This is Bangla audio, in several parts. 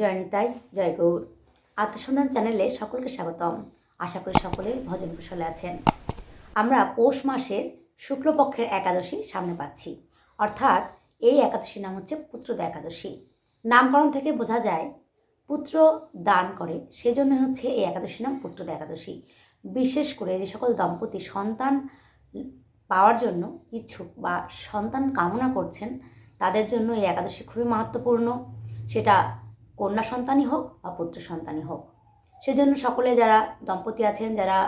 জয় নিতাই জয় গৌর। আত্মসন্ধান চ্যানেলে সকলকে স্বাগতম। আশা করি সকলে ভজন কুশলে আছেন। আমরা পৌষ মাসের শুক্লপক্ষের একাদশী সামনে পাচ্ছি। অর্থাৎ এই একাদশীর নাম হচ্ছে পুত্রদা একাদশী। নামকরণ থেকে বোঝা যায়, পুত্র দান করে, সেজন্য হচ্ছে এই একাদশীর নাম পুত্রদা একাদশী। বিশেষ করে যে সকল দম্পতি সন্তান পাওয়ার জন্য ইচ্ছুক বা সন্তান কামনা করছেন, তাদের জন্য এই একাদশী খুবই মাহাত্মপূর্ণ। সেটা কন্যা সন্তানই হোক বা পুত্র সন্তানই হোক। সেজন্য সকলে যারা দম্পতি আছেন, যারা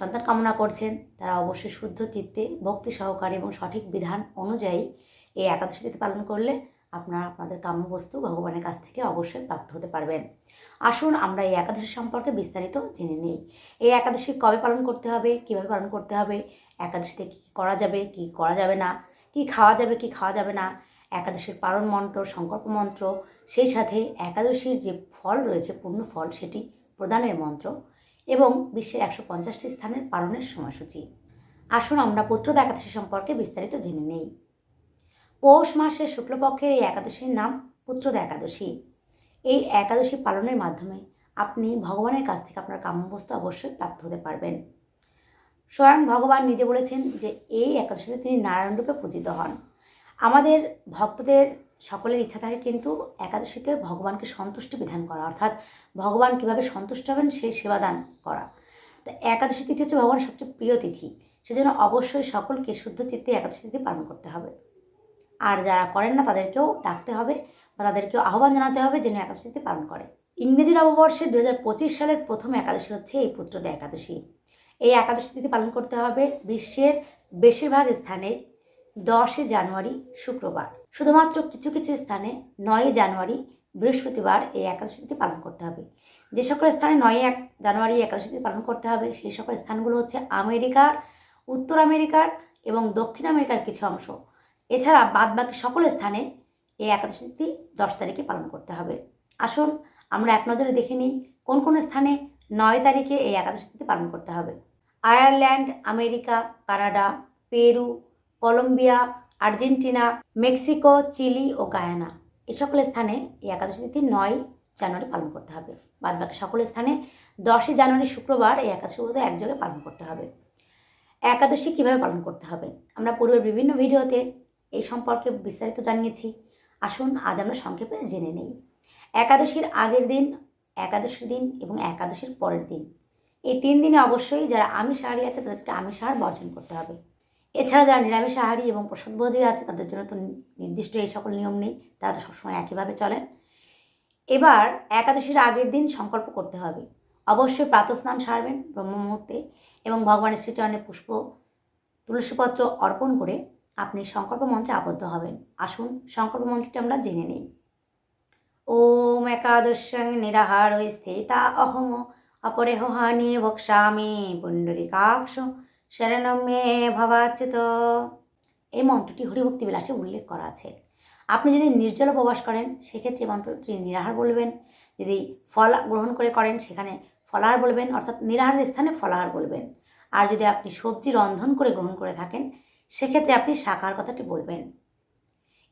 সন্তান কামনা করছেন, তারা অবশ্যই শুদ্ধ চিত্তে, ভক্তি সহকারে এবং সঠিক বিধান অনুযায়ী এই একাদশী তিথি পালন করলে আপনারা আপনাদের কাম্য বস্তু ভগবানের কাছ থেকে অবশ্যই প্রাপ্ত হতে পারবেন। আসুন আমরা এই একাদশী সম্পর্কে বিস্তারিত জেনে নিই। এই একাদশী কবে পালন করতে হবে, কীভাবে পালন করতে হবে, একাদশীতে কী কী করা যাবে, কী করা যাবে না, কী খাওয়া যাবে, কী খাওয়া যাবে না একাদশীর পালন মন্ত্র, সংকল্প মন্ত্র, সেই সাথে একাদশীর যে ফল রয়েছে, পূর্ণ ফল, সেটি প্রদানের মন্ত্র এবং বিশ্বের একশো পঞ্চাশটি স্থানের পালনের সময়সূচি। আসুন আমরা পুত্রদা একাদশী সম্পর্কে বিস্তারিত জেনে নেই। পৌষ মাসের শুক্লপক্ষের এই একাদশীর নাম পুত্রদা একাদশী। এই একাদশী পালনের মাধ্যমে আপনি ভগবানের কাছ থেকে আপনার কাম্যবস্তু অবশ্যই প্রাপ্ত হতে পারবেন। স্বয়ং ভগবান নিজে বলেছেন যে এই একাদশীতে তিনি নারায়ণ রূপে পূজিত হন। আমাদের ভক্তদের সকলের ইচ্ছা থাকে কিন্তু একাদশীতে ভগবানকে সন্তুষ্ট বিধান করা, অর্থাৎ ভগবান কীভাবে সন্তুষ্ট হবেন সেই সেবাদান করা। তো একাদশী তিথি হচ্ছে ভগবানের সবচেয়ে প্রিয় তিথি, সেজন্য অবশ্যই সকলকে শুদ্ধ চিত্তে একাদশী তিথি পালন করতে হবে। আর যারা করেন না, তাদেরকেও ডাকতে হবে বা তাদেরকেও আহ্বান জানাতে হবে যেন একাদশী তিথি পালন করে। ইংরেজি নববর্ষে দু হাজার পঁচিশ সালের প্রথম একাদশী হচ্ছে এই পুত্রদা একাদশী। এই একাদশী তিথি পালন করতে হবে বিশ্বের বেশিরভাগ স্থানে দশই জানুয়ারি, শুক্রবার। শুধুমাত্র কিছু কিছু স্থানে নয় জানুয়ারি, বৃহস্পতিবার এই একাদশী তিথি পালন করতে হবে। যে সকল স্থানে নয় এক জানুয়ারি একাদশী তিথি পালন করতে হবে, সেই সকল স্থানগুলো হচ্ছে আমেরিকার, উত্তর আমেরিকার এবং দক্ষিণ আমেরিকার কিছু অংশ। এছাড়া বাদবাকি সকল স্থানে এই একাদশী তিথি দশ তারিখে পালন করতে হবে। আসুন, আমরা এক নজরে দেখে নিই কোন কোন স্থানে নয় তারিখে এই একাদশী তিথি পালন করতে হবে। Ireland, America, Canada, Peru Colombia, Argentina, Mexico, Chile ও গায়ানা। এ সকল স্থানে এই একাদশী তিথি নয় জানুয়ারি পালন করতে হবে। বাদ বাকি সকল স্থানে দশই জানুয়ারি শুক্রবার এই একাদশী বোধহয় একযোগে পালন করতে হবে। একাদশী কীভাবে পালন করতে হবে? আমরা পূর্বের বিভিন্ন ভিডিওতে এই সম্পর্কে বিস্তারিত জানিয়েছি। আসুন আজ আমরা সংক্ষেপে জেনে নেই। একাদশীর আগের দিন, একাদশীর দিন এবং একাদশীর পরের দিন। এই তিন দিনে অবশ্যই যারা আমিষ আহারী আছে তাদেরকে আমিষ আহার বর্জন করতে হবে। এছাড়া যারা নিরামিষ আহারী এবং প্রসাদবোধী আছে, তাদের জন্য তো নির্দিষ্ট এই সকল নিয়ম নেই। তারা তো সবসময় একইভাবে চলেন এবার একাদশীর আগের দিন সংকল্প করতে হবে। অবশ্যই প্রাতস্নান সারবেন ব্রহ্ম মুহূর্তে এবং ভগবানের শ্রীচরণে পুষ্প, তুলসীপত্র অর্পণ করে আপনি সংকল্প মন্ত্রে আবদ্ধ হবেন। আসুন, সংকল্প মন্ত্রটি আমরা জেনে নিই। ওম একাদশং নিরাহার স্থিতা অহম অপরেহ হানি ভক্ষামি পুণ্ডরিকাক্ষ। শরণম মে ভবাচ্যুত। এই মন্ত্রটি হরিভক্তি বিলাসে উল্লেখ করা আছে। আপনি যদি নির্জল উপবাস করেন, সেক্ষেত্রে মন্ত্রটি নিরাহার বলবেন। যদি ফল গ্রহণ করে করেন, সেখানে ফলাহার বলবেন, অর্থাৎ নিরাহারের স্থানে ফলাহার বলবেন। আর যদি আপনি সবজি রন্ধন করে গ্রহণ করে থাকেন, সেক্ষেত্রে আপনি শাকার কথাটি বলবেন।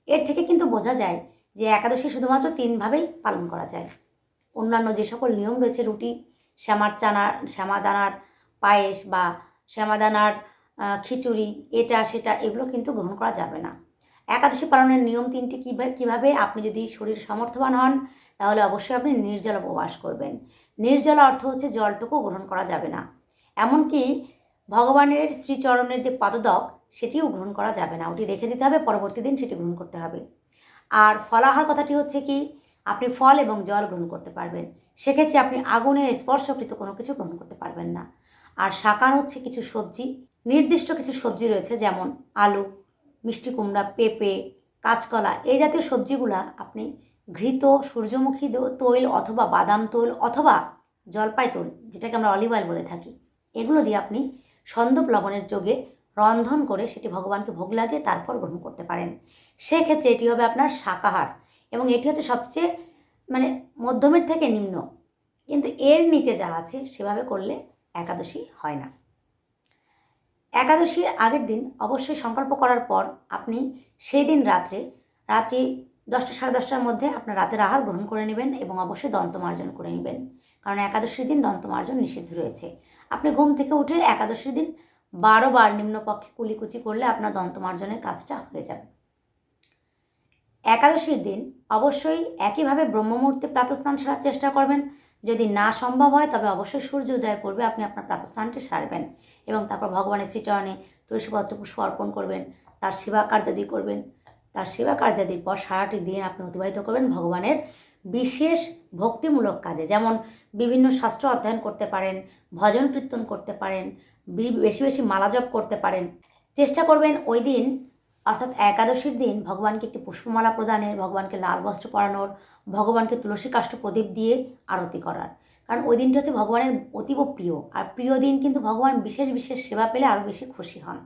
এর থেকে কিন্তু বোঝা যায় যে একাদশী শুধুমাত্র তিনভাবেই পালন করা যায়। অন্যান্য যে সকল নিয়ম রয়েছে, রুটি, শ্যামার চানার, শ্যামাদানার, পায়েস বা শ্যামাদানার খিচুড়ি, এটা, সেটা, এগুলো কিন্তু গ্রহণ করা যাবে না। একাদশী পালনের নিয়ম তিনটি কীভাবে কীভাবে? আপনি যদি শরীর সমর্থবান হন, তাহলে অবশ্যই আপনি নির্জল উপবাস করবেন। নির্জল অর্থ হচ্ছে জলটুকু গ্রহণ করা যাবে না। এমনকি ভগবানের শ্রীচরণের যে পাদদক, সেটিও গ্রহণ করা যাবে না। ওটি রেখে দিতে হবে, পরবর্তী দিন সেটি গ্রহণ করতে হবে। আর ফলাহার কথাটি হচ্ছে কি, আপনি ফল এবং জল গ্রহণ করতে পারবেন। সেক্ষেত্রে আপনি আগুনের স্পর্শকৃত কোনো কিছু গ্রহণ করতে পারবেন না। আর শাকার হচ্ছে কিছু সবজি। নির্দিষ্ট কিছু সবজি রয়েছে, যেমন আলু, মিষ্টি কুমড়া, পেঁপে, কাঁচকলা। এই জাতীয় সবজিগুলা আপনি ঘৃত, সূর্যমুখী তৈল অথবা বাদাম তৈল অথবা জলপাই তৈল, যেটাকে আমরা অলিভ অয়েল বলে থাকি, এগুলো দিয়ে আপনি সন্দপ লবণের যোগে রন্ধন করে সেটি ভগবানকে ভোগ লাগিয়ে তারপর গ্রহণ করতে পারেন। সেক্ষেত্রে এটি হবে আপনার শাকাহার এবং এটি হচ্ছে সবচেয়ে মানে মধ্যমের থেকে নিম্ন। কিন্তু এর নিচে যা আছে সেভাবে করলে একাদশী হয় না। একাদশীর আগের দিন অবশ্যই সংকল্প করার পর আপনি সেই দিন রাত্রে, রাত্রি দশটা সাড়ে দশটার মধ্যে আপনার রাতের আহার গ্রহণ করে নেবেন এবং অবশ্যই দন্তমার্জন করে নেবেন। কারণ একাদশীর দিন দন্তমার্জন নিষিদ্ধ রয়েছে। আপনি ঘুম থেকে উঠে একাদশীর দিন বারো বার নিম্নপক্ষে কুলিকুচি করলে আপনার দন্তমার্জনের কাজটা হয়ে যাবে। একাদশীর দিন অবশ্যই একইভাবে ব্রহ্মমুহূর্তে প্রাতস্নান সারার চেষ্টা করবেন। যদি না সম্ভব হয়, তবে অবশ্যই সূর্য উদয় পূর্বে আপনি আপনার প্রাতস্নানটি সারবেন এবং তারপর ভগবানের শ্রীচরণে তুলসীপত্র পুষ্প অর্পণ করবেন, তার সেবা কার্যাদি করবেন, তার সেবা কার্যাদির পর সারাটি দিন আপনি অতিবাহিত করবেন ভগবানের বিশেষ ভক্তিমূলক কাজে। যেমন বিভিন্ন শাস্ত্র অধ্যয়ন করতে পারেন, ভজন কীর্তন করতে পারেন বেশি বেশি মালা জপ করতে পারেন। চেষ্টা করবেন ওই দিন, অর্থাৎ একাদশীর দিন, ভগবানকে একটি পুষ্পমালা প্রদানের, ভগবানকে লাল বস্ত্র পরানোর ভগবানকে তুলসী কাষ্ঠ প্রদীপ দিয়ে আরতি করার। কারণ ওই দিনটা হচ্ছে ভগবানের অতীব প্রিয়। আর প্রিয় দিন কিন্তু ভগবান বিশেষ বিশেষ সেবা পেলে আরও বেশি খুশি হন।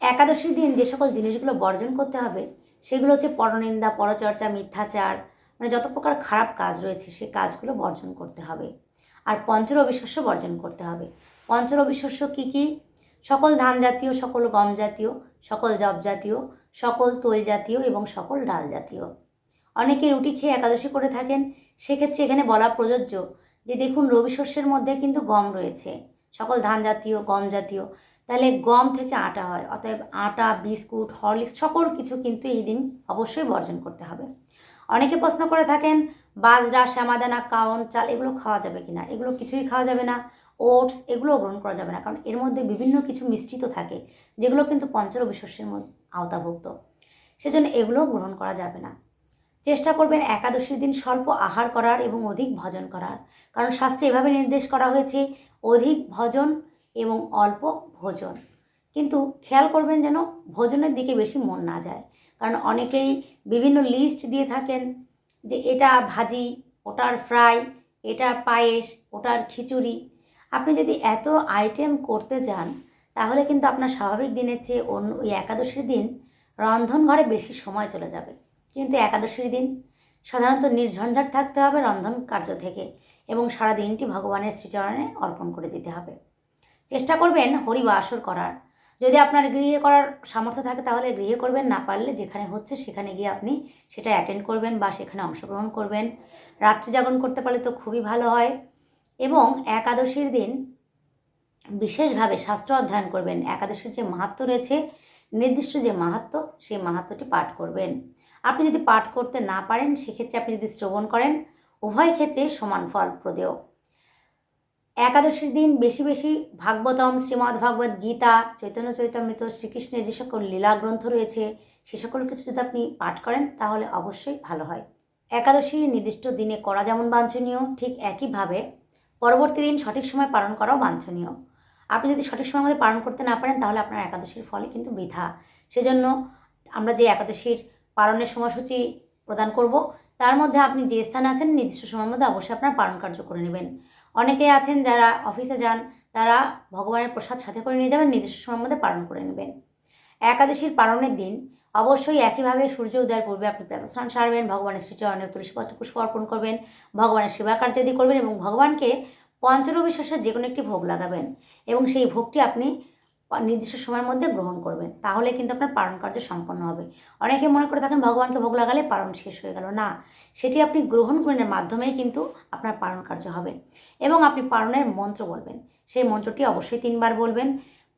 একাদশীর দিন যে সকল জিনিসগুলো বর্জন করতে হবে, সেগুলো হচ্ছে পরনিন্দা, পরচর্চা, মিথ্যাচার মানে যত প্রকার খারাপ কাজ রয়েছে সেই কাজগুলো বর্জন করতে হবে। আর পঞ্চরবি শস্য বর্জন করতে হবে। পঞ্চরবি শস্য কী কী? সকল ধান জাতীয়, সকল গম জাতীয়, সকল জব জাতীয়, সকল তৈল জাতীয় এবং সকল ডাল জাতীয়। অনেকে রুটি খেয়ে একাদশী করে থাকেন, সেক্ষেত্রে এখানে বলা প্রযোজ্য যে দেখুন রবি শস্যের মধ্যে কিন্তু গম রয়েছে। সকল ধান জাতীয়, গম জাতীয়। তাহলে গম থেকে আটা হয়, অতএব আটা, বিস্কুট, হরলিক্স সকল কিছু কিন্তু এই দিন অবশ্যই বর্জন করতে হবে। অনেকে প্রশ্ন করে থাকেন, বাজরা, শ্যামাদানা কাউন চাল এগুলো খাওয়া যাবে কি না এগুলো কিছুই খাওয়া যাবে না। ওটস এগুলোও গ্রহণ করা যাবে না, কারণ এর মধ্যে বিভিন্ন কিছু মিশ্রিত থাকে, যেগুলো কিন্তু পঞ্চরবি শস্যের মধ্যে আওতাভুক্ত। সেজন্য এগুলোও গ্রহণ করা যাবে না। চেষ্টা করবেন একাদশীর দিন স্বল্প আহার করার এবং অধিক ভজন করার। কারণ শাস্ত্রে এভাবে নির্দেশ করা হয়েছে, অধিক ভজন এবং অল্প ভোজন। কিন্তু খেয়াল করবেন যেন ভোজনের দিকে বেশি মন না যায়। কারণ অনেকেই বিভিন্ন লিস্ট দিয়ে থাকেন যে এটা ভাজি, ওটার ফ্রাই এটার পায়েস, ওটার খিচুড়ি। আপনি যদি এত আইটেম করতে যান, তাহলে কিন্তু আপনার স্বাভাবিক দিনের চেয়ে অন্য ওই একাদশীর দিন রন্ধনঘরে বেশি সময় চলে যাবে। কিন্তু একাদশীর দিন সাধারণত নির্ঝঞ্ঝাট থাকতে হবে রন্ধন কার্য থেকে এবং সারা দিনটি ভগবানের শ্রীচরণে অর্পণ করে দিতে হবে। চেষ্টা করবেন হরি হরিবাসর করার। যদি আপনার গৃহে করার সামর্থ্য থাকে তাহলে গৃহে করবেন, না পারলে যেখানে হচ্ছে সেখানে গিয়ে আপনি সেটা অ্যাটেন্ড করবেন বা সেখানে অংশগ্রহণ করবেন। রাত্রি জাগরণ করতে পারলে তো খুবই ভালো হয়। এবং একাদশীর দিন বিশেষভাবে শাস্ত্র অধ্যয়ন করবেন। একাদশীর যে মাহাত্ম রয়েছে, নির্দিষ্ট যে মাহাত্ম, সেই মাহাত্মটি পাঠ করবেন। আপনি যদি পাঠ করতে না পারেন, সেক্ষেত্রে আপনি যদি শ্রবণ করেন, উভয় ক্ষেত্রে সমান ফল প্রদেয়। একাদশীর দিন বেশি বেশি ভাগবতম, শ্রীমদ্ ভাগবত গীতা, চৈতন্য চৈতন্যৃত শ্রীকৃষ্ণের যে সকল লীলা গ্রন্থ রয়েছে, সে সকল কিছু যদি আপনি পাঠ করেন, তাহলে অবশ্যই ভালো হয়। একাদশী নির্দিষ্ট দিনে করা যেমন বাঞ্ছনীয়, ঠিক একইভাবে পরবর্তী দিন সঠিক সময় পালন করাও বাঞ্ছনীয়। আপনি যদি সঠিক সময় মধ্যে পালন করতে না পারেন, তাহলে আপনার একাদশীর ফলে কিন্তু বৃথা। সেজন্য আমরা যে একাদশীর পালনের সময়সূচি প্রদান করব। তার মধ্যে আপনি যে স্থানে আছেন, নির্দিষ্ট সময়ের মধ্যে অবশ্যই আপনার পালন কার্য করে নেবেন। অনেকে আছেন যারা অফিসে যান, তারা ভগবানের প্রসাদ সাথে করে নিয়ে যাবেন, নির্দিষ্ট সময়ের মধ্যে পালন করে নেবেন। একাদশীর পালনের দিন অবশ্যই একইভাবে সূর্য উদয়ের পূর্বে আপনি প্রাতস্নান সারবেন, ভগবানের শ্রীচরণে তুলসীপত্র পুষ্প অর্পণ করবেন, ভগবানের সেবা কার্যাদি করবেন এবং ভগবানকে পঞ্চরবি শস্যের যে কোনো একটি ভোগ লাগাবেন এবং সেই ভোগটি আপনি নির্দিষ্ট সময়ের মধ্যে গ্রহণ করবেন। তাহলে কিন্তু আপনার পালন কার্য সম্পন্ন হবে। অনেকে মনে করে থাকেন, ভগবানকে ভোগ লাগালে পালন শেষ হয়ে গেল। না, সেটি আপনি গ্রহণ গ্রহণের মাধ্যমেই কিন্তু আপনার পালন কার্য হবে। এবং আপনি পালনের মন্ত্র বলবেন। সেই মন্ত্রটি অবশ্যই তিনবার বলবেন।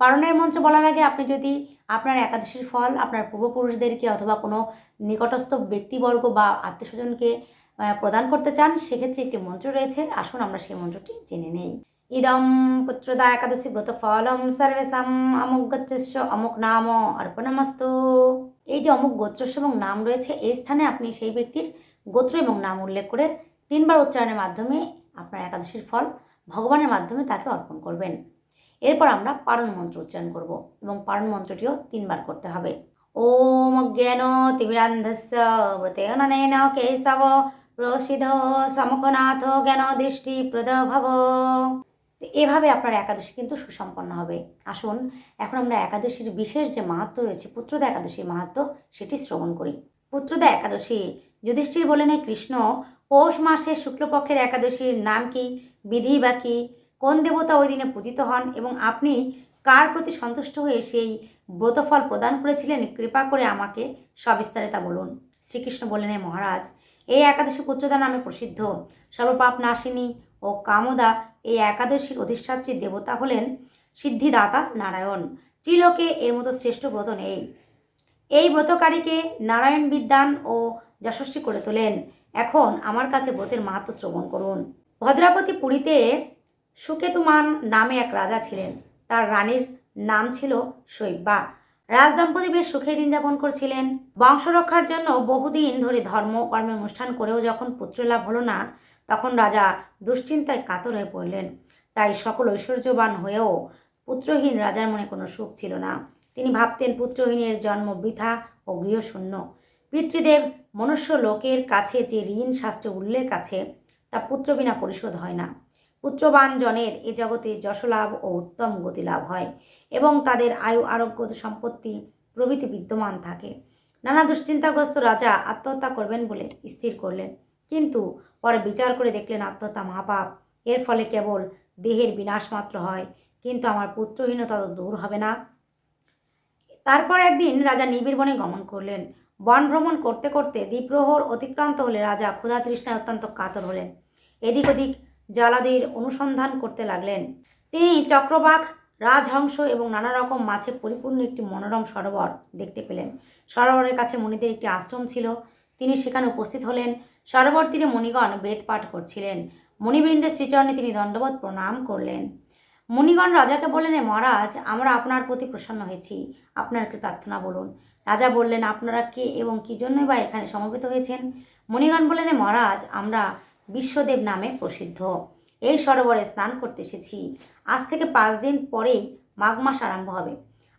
পালনের মন্ত্র বলার আগে আপনি যদি আপনার একাদশীর ফল, আপনার পূর্বপুরুষদেরকে অথবা কোনো নিকটস্থ ব্যক্তিবর্গ বা আত্মীয় স্বজনকে প্রদান করতে চান, সেক্ষেত্রে একটি মন্ত্র রয়েছে। আসুন আমরা সেই মন্ত্রটি জেনে নেই। ইদম পুত্রদা একাদশী ব্রত ফলম সর্বেশাম অমুক গোত্রস্য অমুক নাম অর্পণমস্ত এই যে অমুক গোত্রস্য এবং নাম রয়েছে, এই স্থানে আপনি সেই ব্যক্তির গোত্র এবং নাম উল্লেখ করে তিনবার উচ্চারণের মাধ্যমে আপনার একাদশীর ফল ভগবানের মাধ্যমে তাকে অর্পণ করবেন। এরপর আমরা পারণ মন্ত্র উচ্চারণ করব এবং পারণ মন্ত্রটিও তিনবার করতে হবে। ওম জ্ঞান তিমিরান্ধস্য ব্রতেন কেশব প্রসিদ্ধ সমখনাথ জ্ঞান দৃষ্টি প্রদ ভব তো এভাবে আপনার একাদশী কিন্তু সুসম্পন্ন হবে। আসুন, এখন আমরা একাদশীর বিশেষ যে মাহাত্ম রয়েছে, পুত্রদা একাদশীর মাহাত্ম, সেটি শ্রবণ করি। পুত্রদা একাদশী, যুধিষ্ঠির বলেন, "হে কৃষ্ণ, পৌষ মাসের শুক্লপক্ষের একাদশীর নাম কি? বিধি বা কি? কোন দেবতা ওই দিনে পূজিত হন? এবং আপনি কার প্রতি সন্তুষ্ট হয়ে সেই ব্রতফল প্রদান করেছিলেন? কৃপা করে আমাকে সবিস্তারে তা বলুন। শ্রীকৃষ্ণ বললেন "হে মহারাজ, এই একাদশী পুত্রদা নামে প্রসিদ্ধ। সর্বপাপ নাশিনী ও কামদা এই একাদশীর অধিষ্ঠাত্রী দেবতা হলেন সিদ্ধিদাতা নারায়ণ। ত্রিলোকে এর মতো শ্রেষ্ঠ ব্রত নেই। এই ব্রতকারীকে নারায়ণ বিদ্যান ও যশস্বী করে তোলেন। এখন আমার কাছে ব্রতের মাহাত্ম শ্রবণ করুন। ভদ্রাপতি পুরীতে সুকেতুমান নামে এক রাজা ছিলেন। তার রানীর নাম ছিল শৈব্যা। রাজদম্পতি বেশ সুখে দিন যাপন করছিলেন। বংশ রক্ষার জন্য বহুদিন ধরে ধর্ম কর্মের অনুষ্ঠান করেও যখন পুত্র লাভ হলো না তখন রাজা দুশ্চিন্তায় কাতর হয়ে পড়লেন। তাই সকল ঐশ্বর্যবান হয়েও পুত্রহীন রাজার মনে কোনো সুখ ছিল না। তিনি ভাবতেন পুত্রহীনের জন্ম বৃথা ও গৃহশূন্য। পিতৃদেব মনুষ্য লোকের কাছে যে ঋণ শাস্ত্রে উল্লেখ আছে, তা পুত্র বিনা পরিশোধ হয় না। পুত্রবান জনের এ জগতে যশলাভ ও উত্তম গতি লাভ হয় এবং তাদের আয়ু, আরোগ্য সম্পত্তি প্রভৃতি বিদ্যমান থাকে। নানা দুশ্চিন্তাগ্রস্ত রাজা আত্মহত্যা করবেন বলে স্থির করলেন। কিন্তু পরে বিচার করে দেখলেন আত্মহত্যা মহাপাপ। এর ফলে কেবল দেহের বিনাশ মাত্র হয়, কিন্তু আমার পুত্রহীনতা তো দূর হবে না। তারপর একদিন রাজা নিবিড় বনে গমন করলেন। বন ভ্রমণ করতে করতে দ্বীপ্রহর অতিক্রান্ত হলে রাজা ক্ষুধা তৃষ্ণায় অত্যন্ত কাতর হলেন। এদিক ওদিক জলাদির অনুসন্ধান করতে লাগলেন। তিনি চক্রবাক রাজহংস এবং নানা রকম মাছে পরিপূর্ণ একটি মনোরম সরোবর দেখতে পেলেন। সরোবরের কাছে মণিদের একটি আশ্রম ছিল। তিনি সেখানে উপস্থিত হলেন। সরোবর তীরে মণিগণ বেদ পাঠ করছিলেন। মণিবৃন্দের শ্রীচরণে তিনি দণ্ডবোধ প্রণাম করলেন। মুনিগণ রাজাকে বললেন মহারাজ, আমরা আপনার প্রতি প্রসন্ন হয়েছি। আপনার কি প্রার্থনা বলুন রাজা বললেন, আপনারা কে এবং কি জন্যই বা এখানে সমবেত হয়েছেন? মুনিগণ বললেন মহারাজ, আমরা বিশ্বদেব নামে প্রসিদ্ধ। এই সরোবরে স্নান করতে এসেছি। আজ থেকে পাঁচ দিন পরেই মাঘ মাস আরম্ভ হবে।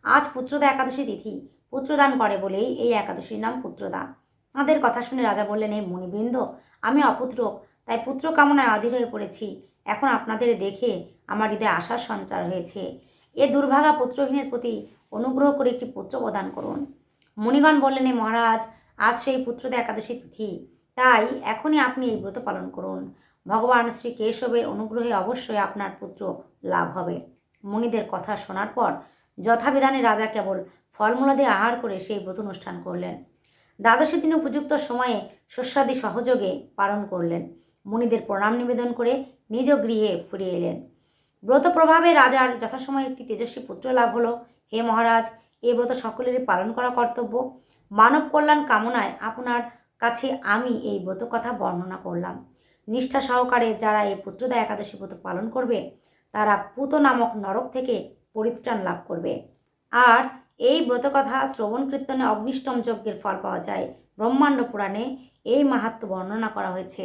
আজ পুত্রদা একাদশী তিথি। পুত্রদান করে বলেই এই একাদশীর নাম পুত্রদা। তাঁদের কথা শুনে রাজা বললেন, এই মুনিবৃন্দ, আমি অপুত্র, তাই পুত্র কামনায় অধীর হয়ে পড়েছি। এখন আপনাদের দেখে আমার হৃদয়ে আশার সঞ্চার হয়েছে। এ দুর্ভাগা পুত্রহীনের প্রতি অনুগ্রহ করে একটি পুত্র প্রদান করুন। মুনিগণ বললেন, "এ মহারাজ, আজ সেই পুত্রদা একাদশী তিথি। তাই এখনই আপনি এই ব্রত পালন করুন। ভগবান শ্রী কেশবের অনুগ্রহে অবশ্যই আপনার পুত্র লাভ হবে। মুনিদের কথা শোনার পর যথাবিধানে রাজা কেবল ফলমূলাদি আহার করে সেই ব্রত অনুষ্ঠান করলেন। দ্বাদশী দিন উপযুক্ত সময়ে শস্যাদি সহযোগে পালন করলেন। মুনিদের প্রণাম নিবেদন করে নিজ গৃহে ফিরে এলেন। ব্রত প্রভাবে রাজার যথাসময়ে একটি তেজস্বী পুত্র লাভ হলো। হে মহারাজ, এ ব্রত সকলেরই পালন করা কর্তব্য। মানব কল্যাণ কামনায় আপনার কাছে আমি এই ব্রত কথা বর্ণনা করলাম। নিষ্ঠা সহকারে যারা এই পুত্রদা একাদশী ব্রত পালন করবে, তারা পুত নামক নরক থেকে পরিত্রাণ লাভ করবে। আর এই ব্রতকথা শ্রবণ কীর্তনে অগ্নিষ্টম যজ্ঞের ফল পাওয়া যায়। ব্রহ্মাণ্ড পুরাণে এই মাহাত্ম বর্ণনা করা হয়েছে।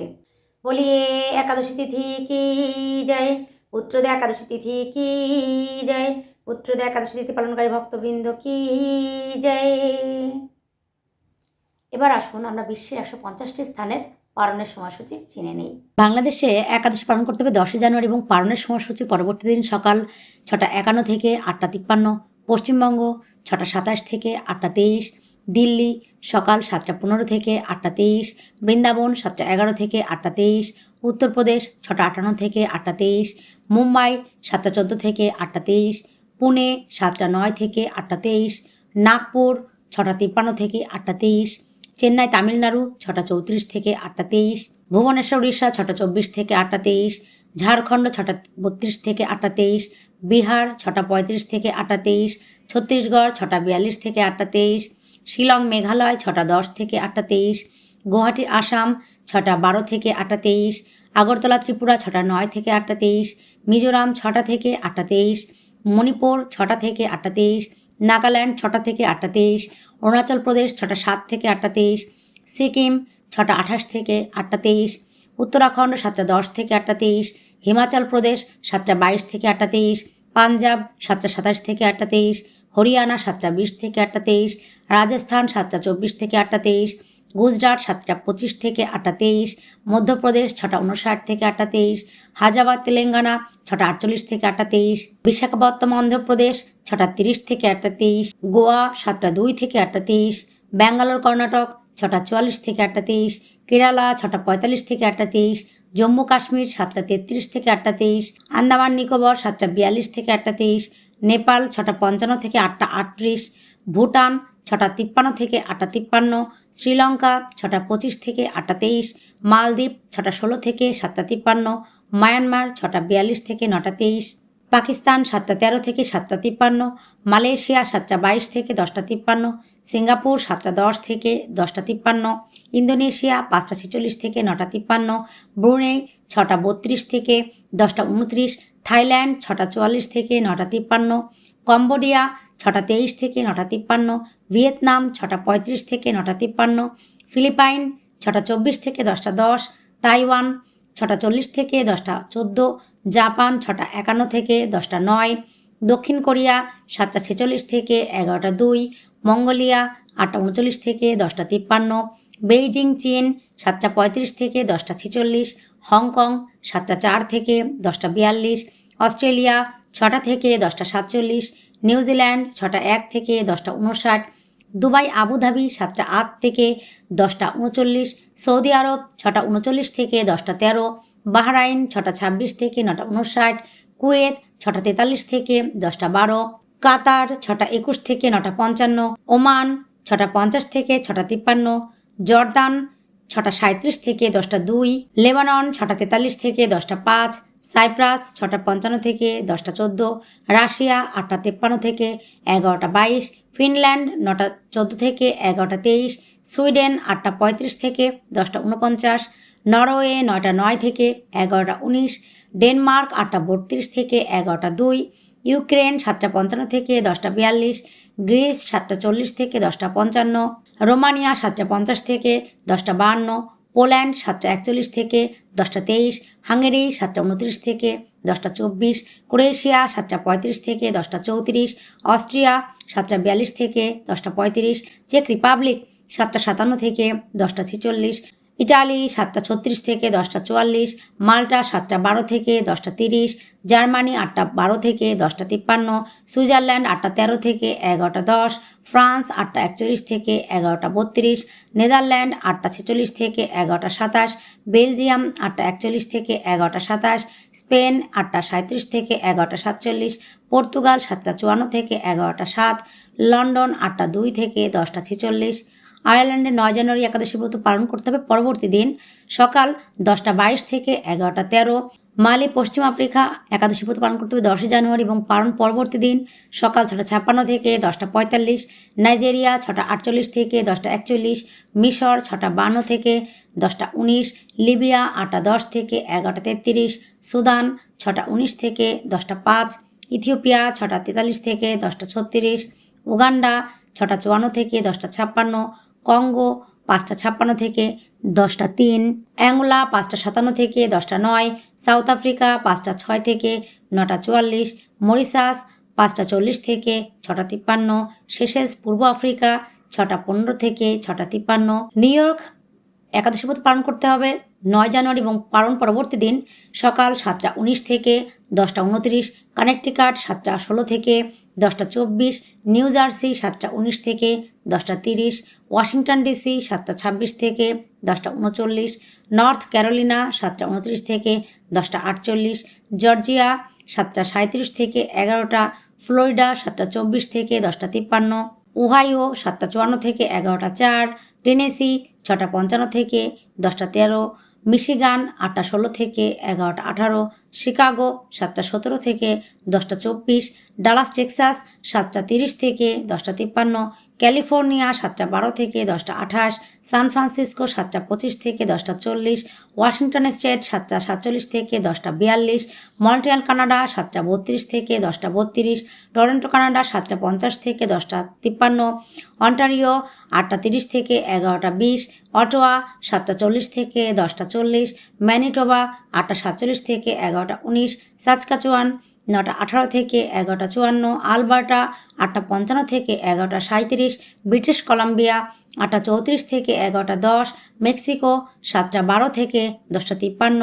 বলিয়ে একাদশী তিথি কি যায় পুত্রদা একাদশী তিথি কি যায় পুত্রদা একাদশী তিথি পালনকারী ভক্তবৃন্দ কি যায় এবার আসুন আমরা বিশ্বের একশো পঞ্চাশটি স্থানের পালনের সময়সূচি চিনে নিই। বাংলাদেশে একাদশী পালন করতে হবে দশই জানুয়ারি এবং পালনের সময়সূচি পরবর্তী দিন সকাল ছটা একান্ন থেকে আটটা তিপ্পান্ন। পশ্চিমবঙ্গ ছটা সাতাশ থেকে আটটা তেইশ দিল্লি সকাল সাতটা পনেরো থেকে আটটা তেইশ বৃন্দাবন সাতটা এগারো থেকে আটটা তেইশ উত্তরপ্রদেশ ছটা আটান্ন থেকে আটটা তেইশ মুম্বাই সাতটা চোদ্দ থেকে আটটা তেইশ পুনে সাতটা নয় থেকে আটটা তেইশ নাগপুর ছটা তিপ্পান্ন থেকে আটটা তেইশ চেন্নাই তামিলনাড়ু ছটা চৌত্রিশ থেকে আটটা তেইশ ভুবনেশ্বর উড়িষ্যা ছটা চব্বিশ থেকে আটটা তেইশ ঝাড়খণ্ড ছটা বত্রিশ থেকে আটটা তেইশ বিহার ছটা পঁয়ত্রিশ থেকে আটটা তেইশ ছত্তিশগড় ছটা বিয়াল্লিশ থেকে আটটা তেইশ শিলং মেঘালয় ছটা দশ থেকে আটটা তেইশ গুয়াহাটি আসাম ছটা বারো থেকে আটটা তেইশ আগরতলা ত্রিপুরা ছটা নয় থেকে আটটা তেইশ মিজোরাম ছটা থেকে আটটা তেইশ মণিপুর ছটা থেকে আটটা তেইশ নাগাল্যান্ড ছটা থেকে আটটা তেইশ অরুণাচল প্রদেশ ছটা সাত থেকে আটটা তেইশ সিকিম ছটা আঠাশ থেকে আটটা তেইশ উত্তরাখণ্ড সাতটা দশ থেকে আটটা তেইশ হিমাচল প্রদেশ সাতটা বাইশ থেকে আটটা তেইশ পাঞ্জাব সাতটা সাতাশ থেকে আটটা তেইশ হরিয়ানা সাতটা বিশ থেকে আটটা তেইশ রাজস্থান সাতটা চব্বিশ থেকে আটটা তেইশ গুজরাট সাতটা পঁচিশ থেকে আটটা তেইশ মধ্যপ্রদেশ ছটা উনষাট থেকে আটটা তেইশ হায়দ্রাবাদ তেলেঙ্গানা ছটা আটচল্লিশ থেকে আটটা তেইশ বিশাখাপত্তম অন্ধ্রপ্রদেশ ছটা তিরিশ থেকে আটটা তেইশ গোয়া সাতটা দুই থেকে আটটা তেইশ ব্যাঙ্গালোর কর্ণাটক ছটা চুয়াল্লিশ থেকে আটটা তেইশ কেরালা ছটা পঁয়তাল্লিশ থেকে আটটা তেইশ জম্মু কাশ্মীর সাতটা তেত্রিশ থেকে আটটা তেইশ, আন্দামান, নিকোবর সাতটা বিয়াল্লিশ থেকে আটটা তেইশ, নেপাল ছটা পঞ্চান্ন থেকে আটটা আটত্রিশ, ভুটান ছটা তিপ্পান্ন থেকে আটটা তিপ্পান্ন, শ্রীলঙ্কা ছটা পঁচিশ থেকে আটটা তেইশ, মালদ্বীপ ছটা ষোলো থেকে সাতটা তিপ্পান্ন, মায়ানমার ছটা বিয়াল্লিশ থেকে নটা তেইশ পাকিস্তান সাতটা তেরো থেকে সাতটা তিপ্পান্ন, মালয়েশিয়া সাতটা বাইশ থেকে দশটা তিপ্পান্ন, সিঙ্গাপুর সাতটা দশ থেকে দশটা তিপ্পান্ন, ইন্দোনেশিয়া পাঁচটা ছেচল্লিশ থেকে নটা তিপ্পান্ন, ব্রুনেই ছটা বত্রিশ থেকে দশটা উনত্রিশ, থাইল্যান্ড ছটা চুয়াল্লিশ থেকে নটা তিপ্পান্ন, কম্বোডিয়া ছটা তেইশ থেকে নটা তিপ্পান্ন, ভিয়েতনাম ছটা পঁয়ত্রিশ থেকে নটা তিপ্পান্ন, ফিলিপাইন ছটা চব্বিশ থেকে দশটা দশ, তাইওয়ান ছটা চল্লিশ থেকে দশটা চোদ্দ, জাপান ছটা একান্ন থেকে দশটা নয়, দক্ষিণ কোরিয়া সাতটা ছেচল্লিশ থেকে এগারোটা দুই, মঙ্গোলিয়া আটটা উনচল্লিশ থেকে দশটা তিপ্পান্ন, বেইজিং, চীন সাতটা পঁয়ত্রিশ থেকে দশটা ছেচল্লিশ, হংকং সাতটা চার থেকে দশটা বিয়াল্লিশ, অস্ট্রেলিয়া ছটা থেকে দশটা সাতচল্লিশ, নিউজিল্যান্ড ছটা এক থেকে দশটা উনষাট দুবাই, আবুধাবি সাতটা আট থেকে দশটা উনচল্লিশ, সৌদি আরব ছটা উনচল্লিশ থেকে দশটা তেরো, বাহরাইন ছটা ছাব্বিশ থেকে নটা উনষাট, কুয়েত ছটা তেতাল্লিশ থেকে দশটা বারো, কাতার ছটা একুশ থেকে নটা পঞ্চান্ন, ওমান ছটা পঞ্চাশ থেকে ছটা তিপ্পান্ন, জর্দান ছটা সাঁত্রিশ থেকে দশটা দুই, লেবানন ছটা তেতাল্লিশ থেকে দশটা পাঁচ সাইপ্রাস ছটা পঞ্চান্ন থেকে দশটা চোদ্দ, রাশিয়া আটটা তেপ্পান্ন থেকে এগারোটা বাইশ, ফিনল্যান্ড নটা চোদ্দ থেকে এগারোটা তেইশ, সুইডেন আটটা পঁয়ত্রিশ থেকে দশটা উনপঞ্চাশ নরওয়ে নয়টা নয় থেকে এগারোটা উনিশ, ডেনমার্ক আটটা বত্রিশ থেকে এগারোটা দুই, ইউক্রেন সাতটা পঞ্চান্ন থেকে দশটা বিয়াল্লিশ, গ্রিস সাতটা চল্লিশ থেকে দশটা পঞ্চান্ন, রোমানিয়া সাতটা পঞ্চাশ থেকে দশটা বাহান্ন পোল্যান্ড সাতটা একচল্লিশ থেকে দশটা তেইশ, হাঙ্গেরি সাতটা উনত্রিশ থেকে দশটা চব্বিশ, ক্রোয়েশিয়া সাতটা পঁয়ত্রিশ থেকে দশটা চৌত্রিশ, অস্ট্রিয়া সাতটা বিয়াল্লিশ থেকে দশটা পঁয়ত্রিশ, চেক রিপাবলিক সাতটা সাতান্ন থেকে দশটা ছেচল্লিশ ইটালি সাতটা ছত্রিশ থেকে দশটা চুয়াল্লিশ, মাল্টা সাতটা বারো থেকে দশটা তিরিশ, জার্মানি আটটা বারো থেকে দশটা তিপ্পান্ন, সুইজারল্যান্ড আটটা তেরো থেকে এগারোটা দশ, ফ্রান্স আটটা একচল্লিশ থেকে এগারোটা বত্রিশ, নেদারল্যান্ড আটটা ছেচল্লিশ থেকে এগারোটা সাতাশ, বেলজিয়াম আটটা একচল্লিশ থেকে এগারোটা সাতাশ, স্পেন আটটা সাঁত্রিশ থেকে এগারোটা সাতচল্লিশ, পর্তুগাল সাতটা চুয়ান্ন থেকে এগারোটা সাত, লন্ডন আটটা দুই থেকে দশটা ছেচল্লিশ আয়ারল্যান্ডে নয় জানুয়ারি একাদশী ব্রত পালন করতে হবে। পরবর্তী দিন সকাল দশটা বাইশ থেকে এগারোটা তেরো। মালি, পশ্চিম আফ্রিকা, একাদশী ব্রত পালন করতে হবে দশই জানুয়ারি এবং পালন পরবর্তী দিন সকাল ছটা ছাপ্পান্ন থেকে দশটা পঁয়তাল্লিশ। নাইজেরিয়া, ছটা আটচল্লিশ থেকে দশটা একচল্লিশ। মিশর, ছটা বান্ন থেকে দশটা উনিশ। লিবিয়া, আটটা দশ থেকে এগারোটা তেত্রিশ। সুদান, ছটা উনিশ থেকে দশটা পাঁচ। ইথিওপিয়া, ছটা তেতাল্লিশ থেকে দশটা ছত্রিশ। উগান্ডা, ছটা চুয়ান্ন থেকে দশটা ছাপ্পান্ন। কঙ্গো পাঁচটা ছাপ্পান্ন থেকে দশটা তিন অ্যাংলা পাঁচটা সাতান্ন থেকে দশটা নয়, সাউথ আফ্রিকা পাঁচটা ছয় থেকে নটা চুয়াল্লিশ, মরিশাস পাঁচটা চল্লিশ থেকে ছটা তিপ্পান্ন, সেশেলস পূর্ব আফ্রিকা ছটা পনেরো থেকে ছটা তিপ্পান্ন, নিউ ইয়র্ক একাদশী ব্রত পালন করতে হবে। নয় জানুয়ারি এবং পালন পরবর্তী দিন সকাল সাতটা উনিশ থেকে দশটা উনত্রিশ, কানেকটিকাট সাতটা ষোলো থেকে দশটা চব্বিশ, নিউ জার্সি সাতটা উনিশ থেকে দশটা তিরিশ, ওয়াশিংটন ডিসি সাতটা ছাব্বিশ থেকে দশটা উনচল্লিশ, নর্থ ক্যারোলিনা সাতটা উনত্রিশ থেকে দশটা আটচল্লিশ, জর্জিয়া সাতটা সাঁত্রিশ থেকে এগারোটা, ফ্লোরিডা সাতটা চব্বিশ থেকে দশটা তিপ্পান্ন, ওহাইও সাতটা চুয়ান্ন থেকে এগারোটা চার, টেনেসি ছটা পঞ্চান্ন থেকে দশটা তেরো মিশিগান আটটা ষোলো থেকে এগারোটা আঠারো শিকাগো সাতটা সতেরো থেকে দশটা চব্বিশ, ডালাস, টেক্সাস সাতটা তিরিশ থেকে দশটা তিপ্পান্ন, ক্যালিফোর্নিয়া সাতটা বারো থেকে দশটা আঠাশ, সান ফ্রান্সিসকো সাতটা পঁচিশ থেকে দশটা চল্লিশ, ওয়াশিংটন স্টেট সাতটা সাতচল্লিশ থেকে দশটা বিয়াল্লিশ মন্ট্রিয়াল কানাডা সাতটা বত্রিশ থেকে দশটা বত্রিশ, টরন্টো, কানাডা সাতটা পঞ্চাশ থেকে দশটা তিপ্পান্ন, অন্টারিও আটটা তিরিশ থেকে এগারোটা বিশ, অটোয়া সাতটা চল্লিশ থেকে দশটা চল্লিশ, ম্যানিটোবা আটটা সাতচল্লিশ থেকে এগারোটা উনিশ সাচকাচুয়ান নটা আঠারো থেকে এগারোটা চুয়ান্ন, আলবার্টা আটটা পঞ্চান্ন থেকে এগারোটা সাঁত্রিশ ব্রিটিশ কলাম্বিয়া আটটা চৌত্রিশ থেকে এগারোটা দশ, মেক্সিকো সাতটা বারো থেকে দশটা তিপ্পান্ন।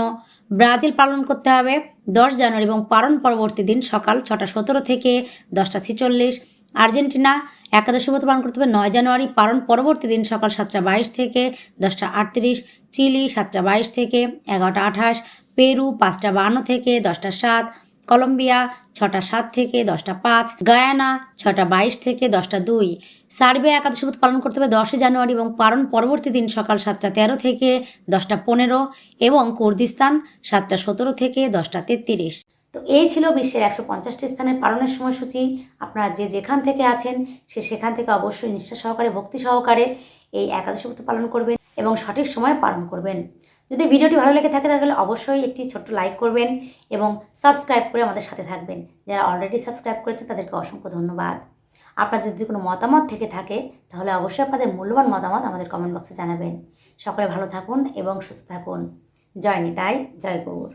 ব্রাজিল পালন করতে হবে দশ জানুয়ারি এবং পালন পরবর্তী দিন সকাল ছটা সতেরো থেকে দশটা ছিচল্লিশ। আর্জেন্টিনা একাদশী ব্রত পালন করতে হবে নয় জানুয়ারি, পালন পরবর্তী দিন সকাল সাতটা বাইশ থেকে দশটা আটত্রিশ। চিলি সাতটা বাইশ থেকে এগারোটা আঠাশ। পেরু পাঁচটা বাহান্ন থেকে দশটা সাত, কলম্বিয়া ছটা সাত থেকে দশটা পাঁচ, গায়ানা ছটা বাইশ থেকে দশটা দুই। সার্বিয়া একাদশ পালন করতে হবে দশই জানুয়ারি এবং পালন পরবর্তী দিন সকাল সাতটা তেরো থেকে দশটা পনেরো এবং কুর্দিস্তান সাতটা সতেরো থেকে দশটা তেত্রিশ। তো এই ছিল বিশ্বের একশো পঞ্চাশটি স্থানের পালনের সময়সূচি। আপনারা যে যেখান থেকে আছেন, সে সেখান থেকে অবশ্যই নিষ্ঠা সহকারে, ভক্তি সহকারে এই একাদশ পালন করবেন এবং সঠিক সময়ে পালন করবেন। যদি ভিডিওটি ভালো লেগে থাকে তাহলে অবশ্যই একটি ছোট্ট লাইক করবেন এবং সাবস্ক্রাইব করে আমাদের সাথে থাকবেন। যারা অলরেডি সাবস্ক্রাইব করেছে তাদেরকে অসংখ্য ধন্যবাদ। আপনার যদি কোনো মতামত থেকে থাকে, তাহলে অবশ্যই আপনাদের মূল্যবান মতামত আমাদের কমেন্ট বক্সে জানাবেন। সকলে ভালো থাকুন এবং সুস্থ থাকুন। জয় নিতাই, জয় গৌর।